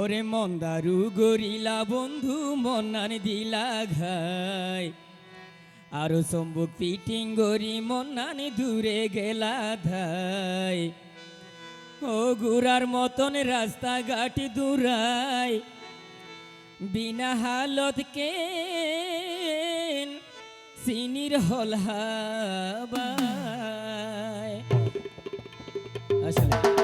ওরে মন্দারু গরিলা বন্ধু মন্নান দিলা ঘাই। আরও সম্বুক পিটিং গরি মন্নান দূরে গেলা ধাই। ও গুড়ার মতন রাস্তাঘাট দূরাই। বিনা হালত কে সিনির হল হাবায় আসলে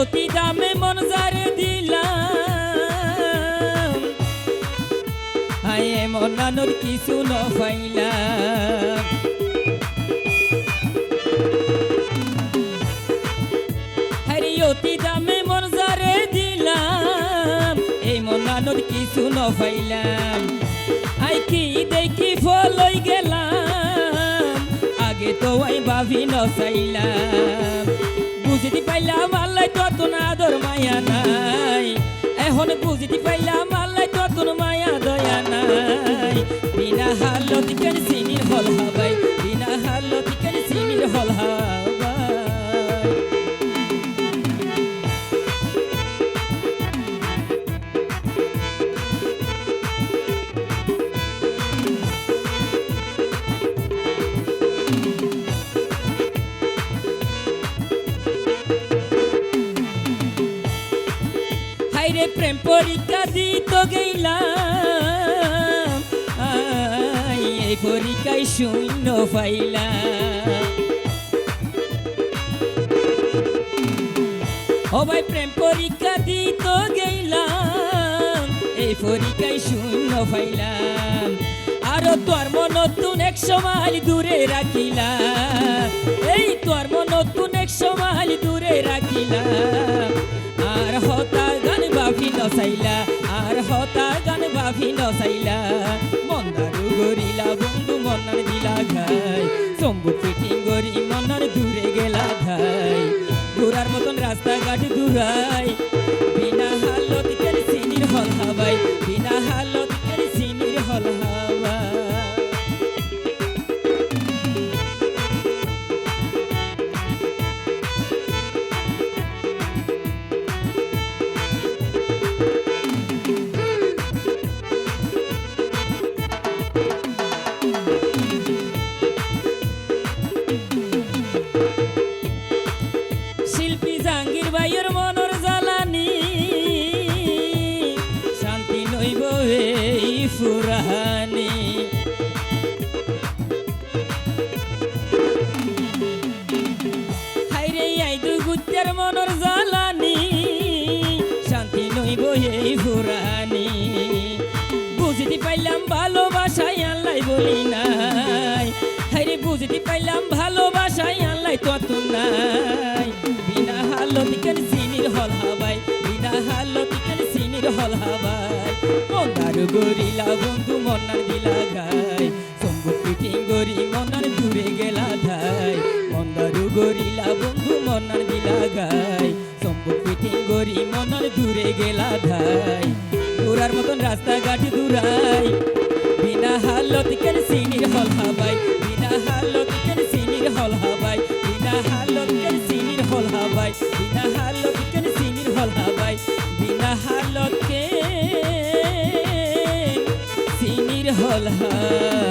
অতি দামে মন যারে দিলাম। আয়ে মনানোর কিছু ন অতি দামে মন যারে দিলাম। এই মনানোর কিছু ন আই কি দেখি ফলই গেলাম। আগে তো আই ভাবি ন চাইলাম। বুঝতে পাইলাম মায়া নাই। এখন বুঝতে পাইলাম আল্লাহ তত মায়া, দয়া নাই। বিনা হালত কেন সিনির হল হাবাই বিনা হালত কেন সিনির হল হাবাই হাইরে প্রেম পরীক্ষা দিত গেলাম। এই পরীক্ষায় শূন্য পাইলাম। ও ভাই, প্রেম পরীক্ষা দিত গেলাম। এই পরীক্ষায় শূন্য পাইলাম। আরও তোর মন নতুন এক সময় দূরে রাখিলাম। এই তোর মন নতুন এক সময় দূরে বাফি নসাইলা আর হতা গান বাফি নসাইলা মন্দারু গরিলা বন্ধু মনার দিলা ঘাই সম্বু ফিটিং গরি মনার দূরে গেলা ঘাই। ঘোরার মতন রাস্তাঘাট দূরাই বিনা হালত কেন সিনির হল ফুরাহানি হাইরে আই দু গুত্তের মনর জ্বালানি শান্তি নইব এই ফুরাহানি বুঝতে পাইলাম ভালোবাসাই আল্লাহ বলি নাই হাইরে বুঝতে পাইলাম ভালোবাসাই আল্লাহ তত নাই গরিলা বন্ধু মনার দিলা ঘাই সম্বু পিঠিং গরি মন্নার দূরে গেলা ধাই। মন্দারু গরিলা বন্ধু মনার দিলা ঘাই সম্বু পিঠিং গরি মন্নার দূরে গেলা ধাই। ঘোরার মতন রাস্তাঘাট দূরাই। বিনা হালত কেন সিনির হল হাবাই। হালত